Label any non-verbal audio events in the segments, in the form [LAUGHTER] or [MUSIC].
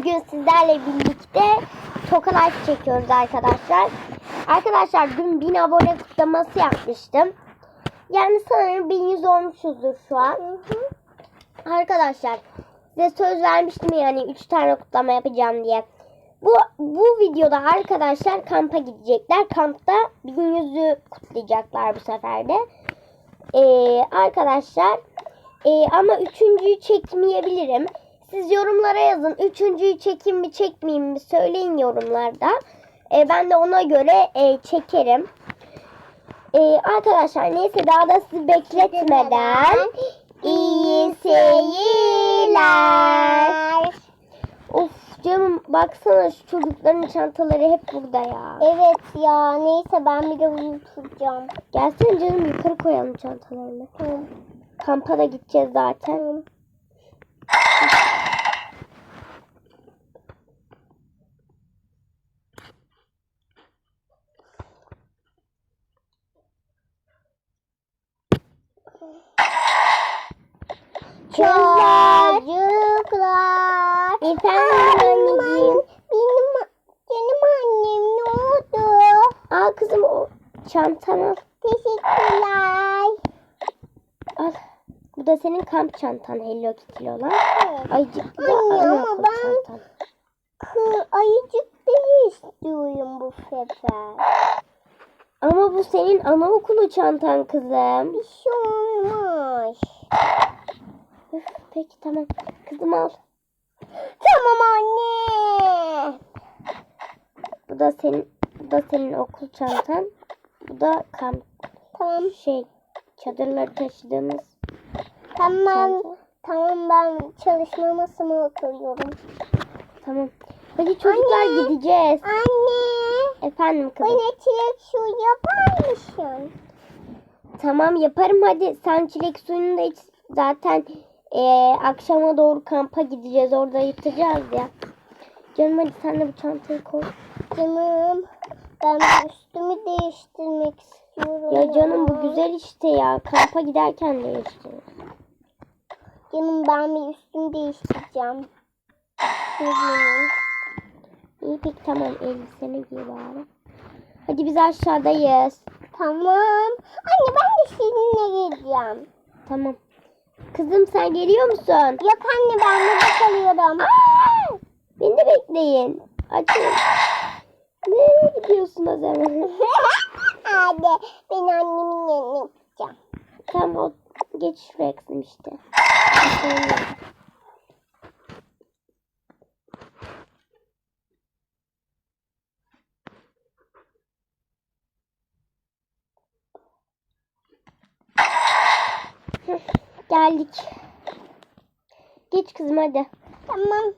Bugün sizlerle birlikte Toka Life çekiyoruz arkadaşlar. Arkadaşlar dün 1000 abone kutlaması yapmıştım. Yani sanırım 1100 olmuşuzdur şu an. Arkadaşlar size söz vermiştim yani 3 tane kutlama yapacağım diye. Bu bu videoda arkadaşlar kampa gidecekler. Kampta 1100'ü kutlayacaklar bu sefer de. Ee, arkadaşlar ee, ama üçüncüyü çekmeyebilirim. Siz yorumlara yazın. Üçüncüyü çekeyim mi çekmeyeyim mi söyleyin yorumlarda. Ee, ben de ona göre e, çekerim. Ee, arkadaşlar neyse daha da sizi bekletmeden iyi seyirler. Of canım baksana şu çocukların çantaları hep burada ya. Evet ya neyse ben bir de uyutacağım. Gelsene canım yukarı koyalım çantalarını. Tamam. Kampa da gideceğiz zaten. Kızlar. Çocuklar. Efendim anneciğim. Benim, benim annem ne oldu? Al kızım o çantanı. Teşekkürler. Al. Bu da senin kamp çantan Hello Kitty olan. Evet. Ayıcık bu da Anne, ama ben- çantan. Kı, ayıcık değil istiyorum bu sefer. Ama bu senin anaokulu çantan kızım. Bir şey olmaz. Peki tamam. Kızım al. Tamam anne. Bu da senin bu da senin okul çantan. Bu da kamp Tamam. şey çadırları taşıdığımız Tamam. çanta. Tamam ben çalışma masamı oturuyorum. Tamam. Hadi çocuklar Anne. gideceğiz. Anne. Efendim kızım. Bana çilek su yapar mısın? Tamam yaparım hadi. Sen çilek suyunu da iç. Zaten eee, akşama doğru kampa gideceğiz. Orada yatacağız ya. Canım hadi sen de bu çantayı koy. Canım ben üstümü değiştirmek istiyorum. Ya canım bu güzel işte ya. Kampa giderken değiştir. Canım ben bir üstümü değiştireceğim. Benim. İyi peki tamam elbiseni giy bari. Hadi biz aşağıdayız. Tamam. Anne ben de seninle geleceğim. Tamam. Kızım sen geliyor musun? Yok anne ben burada kalıyorum. Aa! Beni de bekleyin. Açın. Nereye gidiyorsun o zaman? [LAUGHS] Hadi ben annemin yanına gideceğim. Tamam geç şuraya kızım işte. Geldik. Geç kızım hadi. Tamam.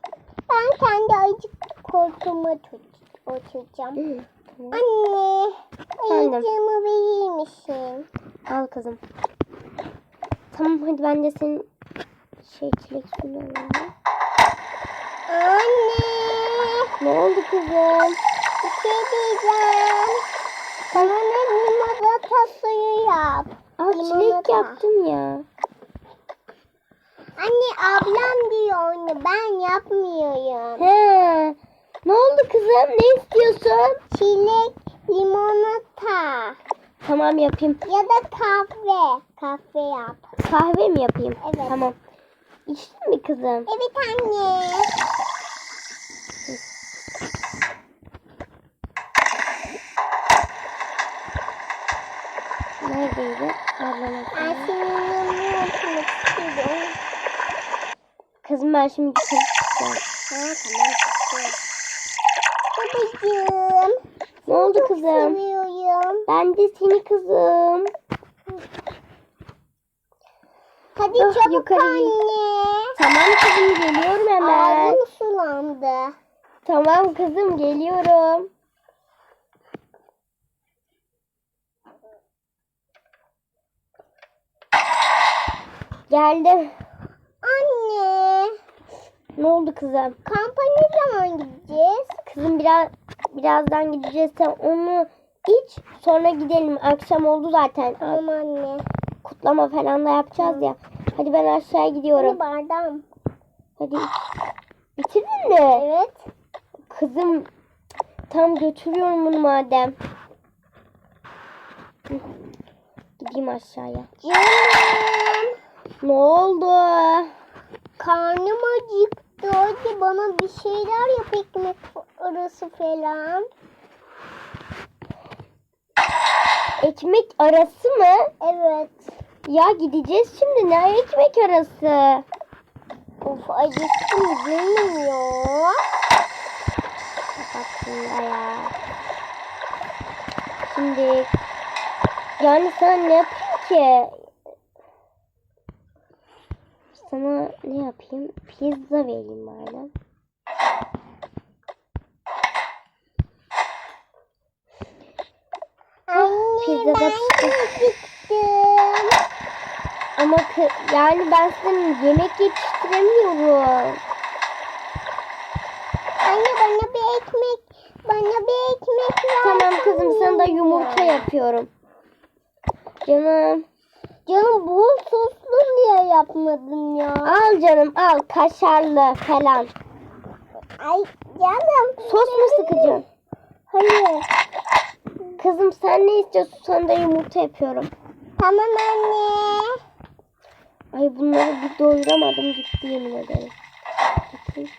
Ben kendi ayıcık koltuğuma oturacağım. Hı, tamam. Anne, ayıcığımı verir misin? Al kızım. Tamam hadi ben de senin şey çilek suyunu. Anne, Ne oldu kızım? bir şey diyeceğim. Bana ne limonata suyu yap. Al çilek yaptım ya. Anne ablam diyor onu ben yapmıyorum. He. Ne oldu kızım? Ne istiyorsun? Çilek limonata Tamam yapayım. ya da kahve. Kahve yap. Kahve mi yapayım? Evet. Tamam. İçtin mi kızım? Evet anne. Neredeydi? Ablana. Ben senin yanına oturmak istiyorum. Kızım ben şimdi çıkacağım. Ha tamam. Babacığım. Ne oldu Çok kızım? seviyorum. Ben de seni kızım. Hadi Ah, çabuk yukarı anne. Tamam kızım geliyorum hemen. Ağzım sulandı. Tamam kızım geliyorum. Geldim. Anne. Ne oldu kızım? Kampa ne zaman gideceğiz? Kızım biraz birazdan gideceğiz. Sen onu iç sonra gidelim. Akşam oldu zaten. Tamam anne. Kutlama falan da yapacağız ya. Hadi ben aşağıya gidiyorum. Hadi bardağım. Hadi iç. Bitirdin mi? Evet. Kızım tam götürüyorum bunu madem. Gideyim aşağıya. Canım. Ne oldu? Karnım acıktı. Hadi bana bir şeyler yap ekmek arası falan. Ekmek arası mı? Evet. Ya gideceğiz şimdi. Ne ekmek arası? Of acıktım ya. Aslında ya. Şimdi yani sen ne yapayım ki? Sana ne yapayım? Pizza vereyim bari. Pizza da. Ama yani ben senin yemek yetiştiremiyorum. Anne bana bir ekmek, bana bir ekmek ver. Tamam kızım sana da yumurta yapıyorum. Canım. Canım bol soslu niye yapmadın ya? Al canım al kaşarlı falan. Ay canım. Sos mu sıkacaksın? Hayır. Kızım sen ne istiyorsun? Sana da yumurta yapıyorum. Tamam anne. Ay bunları bir doyuramadım gitti yemin ederim. Bakayım.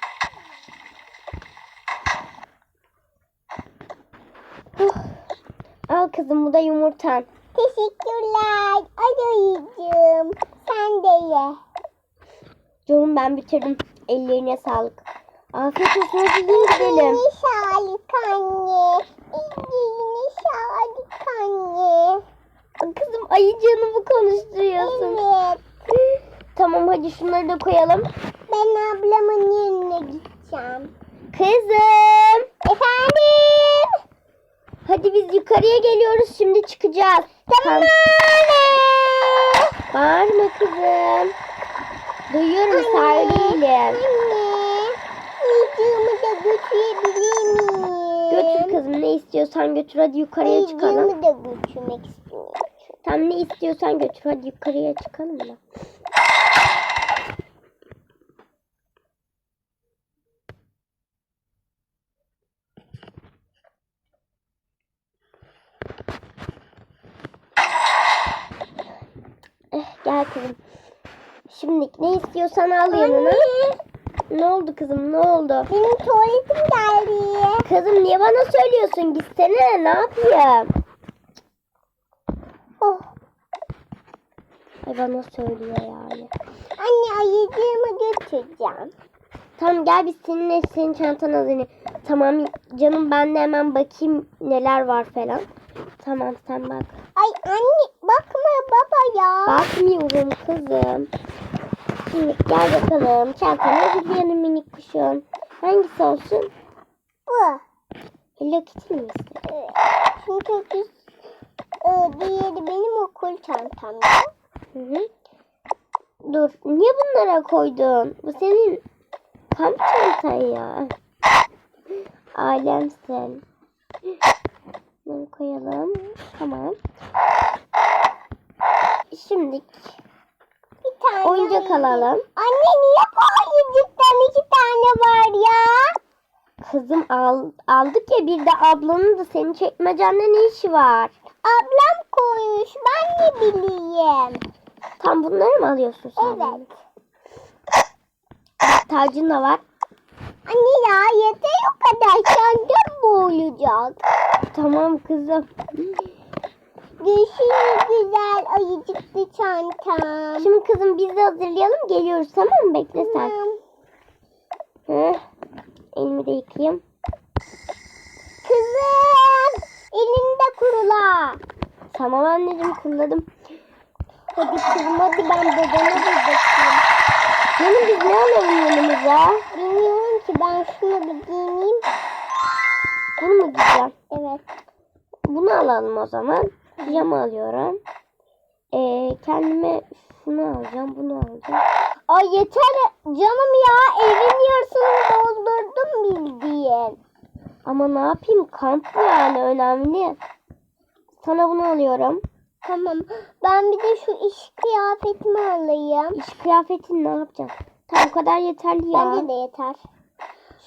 Huh. Al kızım bu da yumurtan. Teşekkürler. Acayacığım. Sen de ye. Canım ben bitirdim. Ellerine sağlık. Afiyet olsun hadi gidelim. Sağlık anne. Eline sağlık anne. Kızım ayıcığını konuşturuyorsun. Evet. Tamam hadi şunları da koyalım. Ben ablamın yerine gideceğim. Kızım. Efendim? Hadi biz yukarıya geliyoruz. Şimdi çıkacağız. Tamam anne. Bağırma kızım. Duyuyorum söyleyelim. Anne. Ayıcığımı da götürebilir miyim? Götür kızım ne istiyorsan götür hadi yukarıya çıkalım. Ayıcığımı da götürmek istiyorum. Tam ne istiyorsan götür hadi yukarıya çıkalım da. Eh, gel kızım. Şimdi ne istiyorsan al yanına. Anne. Ne oldu kızım ne oldu? Benim tuvaletim geldi. Kızım niye bana söylüyorsun? Gitsene ne yapayım? Oh. Ay bana söylüyor yani. Anne ayıcığımı götüreceğim. Tamam gel biz seninle senin çantanı hazırlayalım. Tamam canım ben de hemen bakayım neler var falan. Tamam sen bak. Ay anne bakma baba ya. Bakmıyorum kızım. Şimdi gel bakalım çantanı hazırlayalım minik kuşum. Hangisi olsun? Bu. Hello Kitty mi? Evet. Çünkü biz e, diğeri benim okul çantamda. Hı hı. Dur niye bunlara koydun? Bu senin kamp çantan ya. Alemsin. Bunu koyalım. Tamam. Şimdi Bir tane oyuncak ayıcık. alalım. Anne niye bu ayıcıktan iki tane var ya? Kızım al, aldık ya bir de ablanın da senin çekmecende ne işi var? Ablam koymuş ben ne bileyim. Tam bunları mı alıyorsun sen? Evet. Tacın da var. Anne ya yeter o kadar çantam boğulacak. Tamam kızım. Görüşürüz güzel ayıcıklı çantam. Şimdi kızım biz de hazırlayalım geliyoruz tamam mı? Bekle sen. Tamam. Hı. Elimi de yıkayayım. Kızım elinde kurula. Tamam anneciğim kulladım. Hadi kızım hadi ben babama bir bakayım. Canım biz ne alalım yanımıza? Bilmiyorum ki ben şunu bir giyineyim. Bunu mu giyeceğim? Evet. Bunu alalım o zaman. Pijama alıyorum. Ee, kendime şunu alacağım, bunu alacağım. Ay yeter canım ya evin yarısını doldurdum bildiğin. Ama ne yapayım? Kamp yani önemli. Sana bunu alıyorum. Tamam ben bir de şu iş kıyafetimi alayım. İş kıyafetini ne yapacağım? Tamam o kadar yeterli ya. Bence de yeter.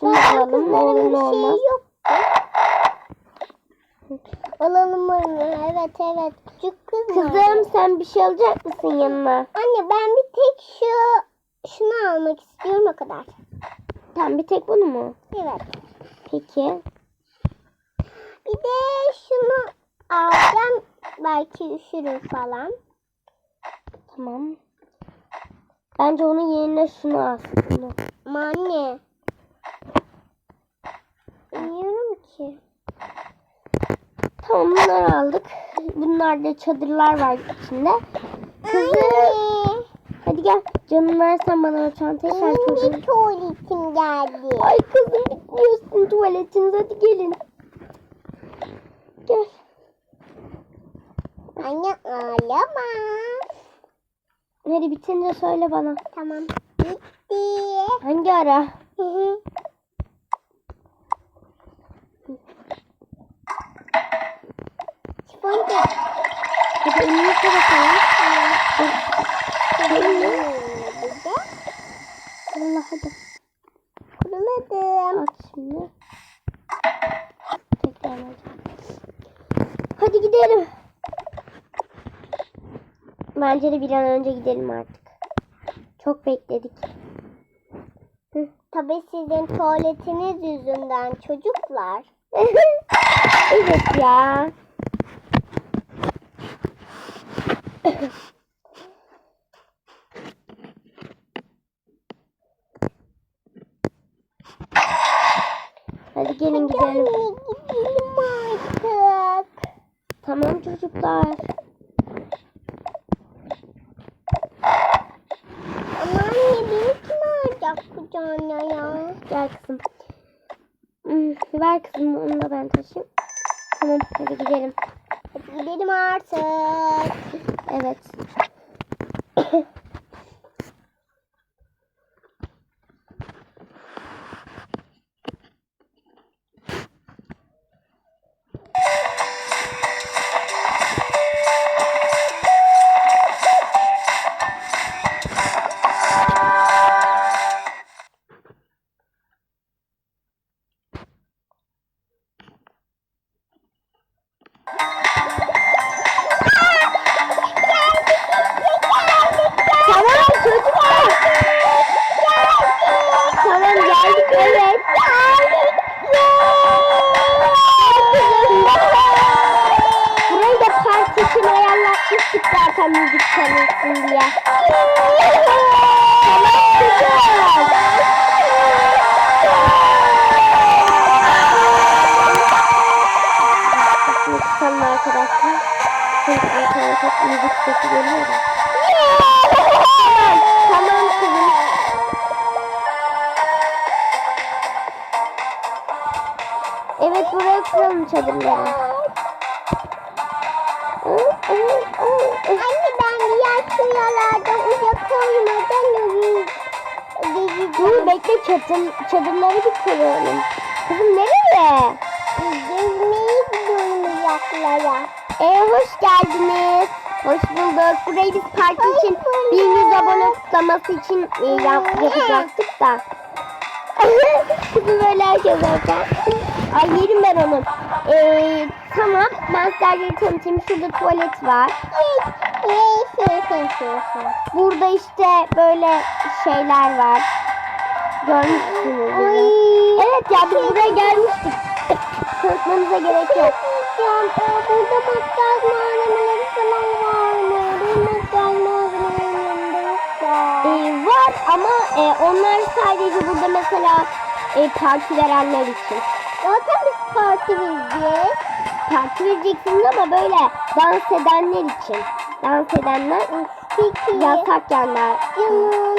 Şunu Ben alalım ne olur ne olmaz. şeyi yok. Alalım onu. Evet evet. Küçük kız Kızım sen bir şey alacak mısın yanına? Anne ben bir tek şu şunu almak istiyorum o kadar. Tamam bir tek bunu mu? Evet. Peki. Bir de şunu alacağım. Belki üşürüm falan. Tamam. Bence onun yerine şunu aslında. Ama anne. Bilmiyorum ki. Tamam bunları aldık. Bunlarda çadırlar var içinde. Kızım hadi gel. Canım versen bana o çantayı sen çocuğum. Benim tuvaletim geldi. Ay kızım bitmiyorsun tuvaletiniz hadi gelin. Gel. Anne ağlama. Hadi bitince söyle bana. Tamam. Bitti. Hangi ara? Hı hı. Da. Hadi elini yıka bakalım. Allah hadi. kuruladım. At şimdi. Tekrar alacağım. Hadi gidelim. Bence de bir an önce gidelim artık. Çok bekledik. Hı. Tabii sizin tuvaletiniz yüzünden çocuklar. [LAUGHS] evet ya. Hadi gelin gidelim. Gidelim artık. Tamam çocuklar. Ama anne beni kim alacak kucağına ya? Gel kızım. Hmm, ver kızım onu da ben taşıyayım. Tamam hadi gidelim. Hadi gidelim artık. Evet. Zaten müzik çalınsın diye. Tamam arkadaşlar. Çünkü çok müzik sesi geliyor da. Tamam kızım. Evet buraya kuralım çadırları. Bekle çadır, çadırları kuralım. Kızım nereye? Gezmeye gidiyorum uzaklara. Ee, hoş geldiniz. Hoş bulduk. Burayı biz park Hoş için. 1100 abone kutlaması için e, yap, yapacaktık da. [LAUGHS] Kızım böyle herkes. Ay yerim ben onu. Ee, tamam ben sizlerle tanıtayım. Şurada tuvalet var. Burada işte böyle şeyler var. Görmüşsünüz. Ay. Evet ya biz buraya gelmiştik. Tanıtmanıza gerek yok. E, burada makyaj malzemeleri falan var mı? Benim makyaj da. Ee, var ama e, onlar sadece burada mesela e, parti verenler için. Zaten biz parti vereceğiz. Parti vereceksiniz ama böyle dans edenler için. Dans edenler Peki. yasak yanlar. Canım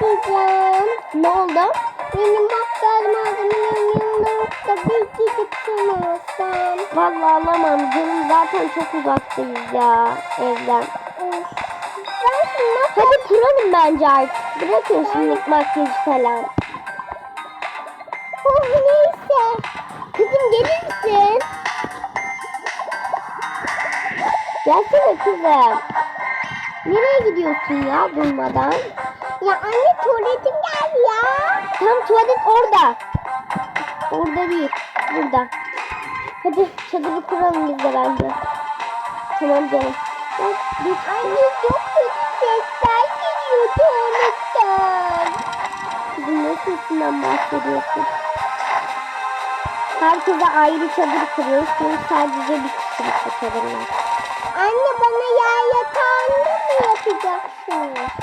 diyeceğim. Ne oldu? Benim makyaj malzemelerim yanımda yok da bir gidip şunu. Vallahi alamam. Canım zaten çok uzaktayız ya evden. Of. Ben nasıl... Hadi kuralım bence artık. Bırakın şimdi makyajı falan. Oh neyse. Kızım gelir misin? Gelsene kızım. Nereye gidiyorsun ya durmadan? Ya anne tuvaletim geldi ya. Tam tuvalet orada. orada değil. Burada. Hadi çadırı kuralım biz de bence. Tamam canım. Bak. Anne çok kötü sesler geliyor tuvaletten. Kızım ne sesinden bahsediyorsun? Herkese ayrı çadır kuruyoruz. Çünkü sadece bir kişilik çadırlar. Anne bana yer yatağında mı yapacaksın?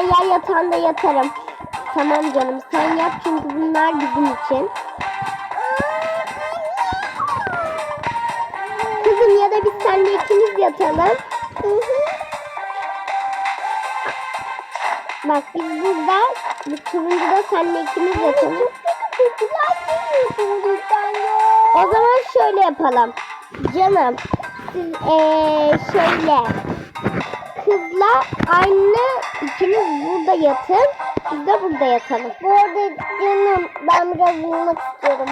Yer yatağında yatarım. Tamam canım sen yap çünkü bunlar bizim için. Kızım ya da biz seninle ikimiz yatalım. Bak biz burada bu turuncuda seninle ikimiz yatalım. O zaman şöyle yapalım. Canım siz eee şöyle kızla aynı ikiniz burada yatın. Biz de burada yatalım. Bu arada canım ben biraz uyumak istiyorum.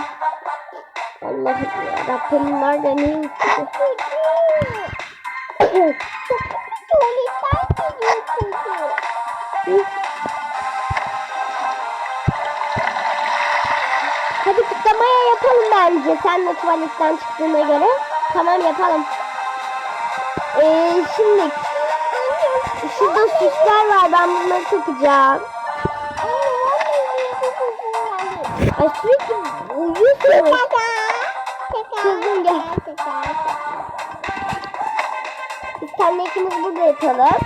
Allah'ım ya Rabbim var da ne koku. Hadi kutlamaya yapalım bence. Sen de tuvaletten çıktığına göre. Tamam yapalım. Ee, şimdi şurada süsler var. Ben bunları takacağım. Ay sürekli uyuyorsun. Kızım gel. Biz seninle ikimiz burada yatalım.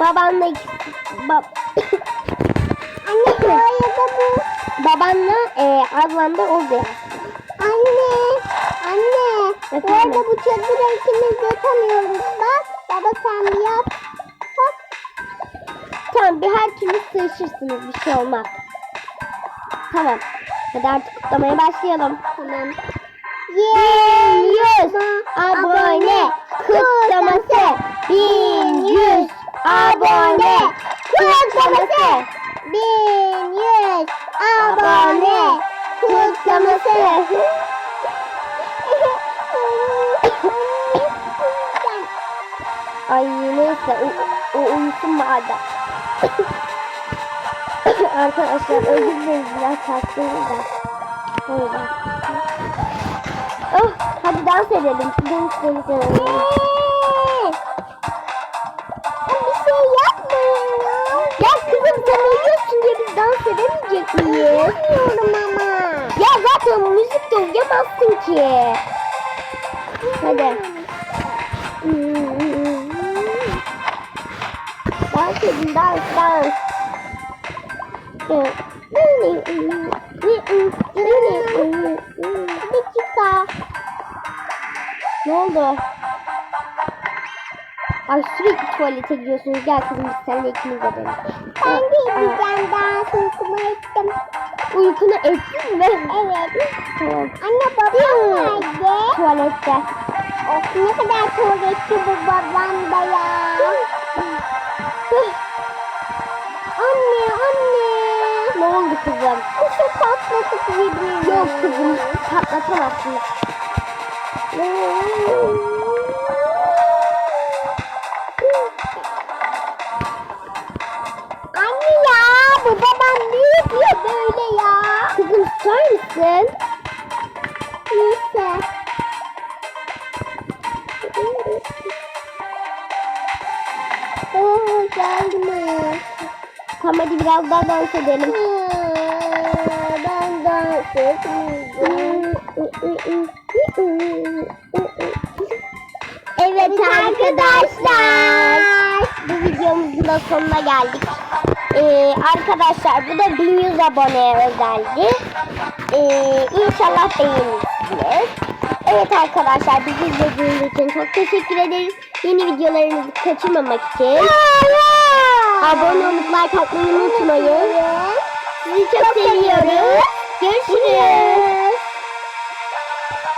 Babanla ikisi... Bab [COUGHS] Anne bu arada bu. babanla e, ablan da yatsın. Anne. Anne. Bu arada bu çadıra ikimiz yatamıyoruz. Bak. Baba sen yap. Tamam bir her türlü sığışırsınız. Bir şey olmaz. Tamam. Hadi artık kutlamaya başlayalım. Tamam. 1100 abone kutlaması. 1100 abone kutlaması. 1100 abone kutlaması. [LAUGHS] Ay neyse o, o uyusun madem. [LAUGHS] Arkadaşlar özür dileriz biraz çarptınız da. Yüzden. Oh, hadi dans edelim. Dans edelim. Bir şey yapmayın ya. Kızım sen uyuyorsun diye biz dans edemeyecek miyiz? Bilmiyorum ama. Ya zaten müzikte uyuyamazsın ki. Hadi. Dans edin dans dans. Bir dakika. Ne oldu? Ay sürekli tuvalete gidiyorsunuz. Gel kızım biz seninle ikimiz edelim. Ben de edeceğim dans uykumu ettim. Uykunu ettin mi? Evet. Tamam. Anne babam nerede? Tuvalette. Of ne kadar tuvaletçi bu babam da ya. Anne anne. Ne oldu kızım? Bu şu patlatıp yediğim. Yok kızım patlatamazsınız. Anne ya bu babam ne yapıyor böyle ya? Kızım mısın? Tamam hadi biraz daha dans edelim. Ben dans etmeyeceğim. Evet arkadaşlar. Bu videomuzun da sonuna geldik. Ee, arkadaşlar bu da 1100 aboneye özeldi. Ee, inşallah beğenirsiniz. Evet arkadaşlar bizi izlediğiniz için çok teşekkür ederiz. Yeni videolarımızı kaçırmamak için abone olup like atmayı unutmayın. Sizi çok seviyoruz. Görüşürüz.